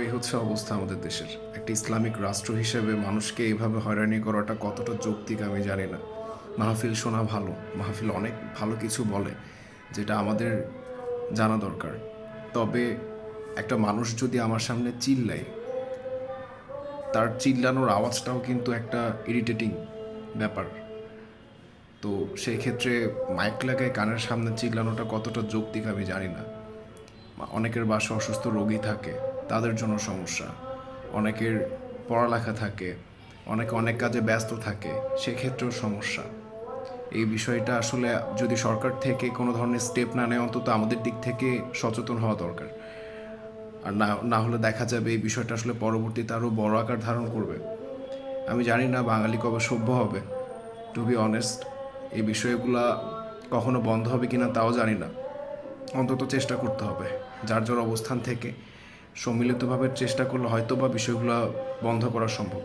হচ্ছে হচ্ছে অবস্থা আমাদের দেশের। একটি ইসলামিক রাষ্ট্র হিসেবে মানুষকে এইভাবে হয়রানি করাটা কতটা যৌক্তিক আমি জানি না। মাহফিল শোনা ভালো, মাহফিল অনেক ভালো কিছু বলে, যেটা আমাদের জানা দরকার। তবে একটা মানুষ যদি আমার সামনে চিল্লায় তার চিল্লানোর আওয়াজটাও কিন্তু একটা ইরিটেটিং ব্যাপার। তো সেই ক্ষেত্রে মাইক লাগায় কানের সামনে চিল্লানোটা কতটা যৌক্তিক আমি জানি না। অনেকের বাসা অসুস্থ রোগী থাকে, তাদের জন্য সমস্যা। অনেকের পড়ালেখা থাকে, অনেকে অনেক কাজে ব্যস্ত থাকে, সেক্ষেত্রেও সমস্যা। এই বিষয়টা আসলে যদি সরকার থেকে কোনো ধরনের স্টেপ না নেয়, অন্তত আমাদের দিক থেকে সচেতন হওয়া দরকার। আর না না হলে দেখা যাবে এই বিষয়টা আসলে পরবর্তীতে আরও বড় আকার ধারণ করবে। আমি জানি না বাঙালি কবে সভ্য হবে। টু বি অনেস্ট এই বিষয়গুলা কখনো বন্ধ হবে কি না তাও জানি না। অন্তত চেষ্টা করতে হবে। যার যার অবস্থান থেকে সম্মিলিতভাবে চেষ্টা করলে হয়তো বা বিষয়গুলো বন্ধ করা সম্ভব।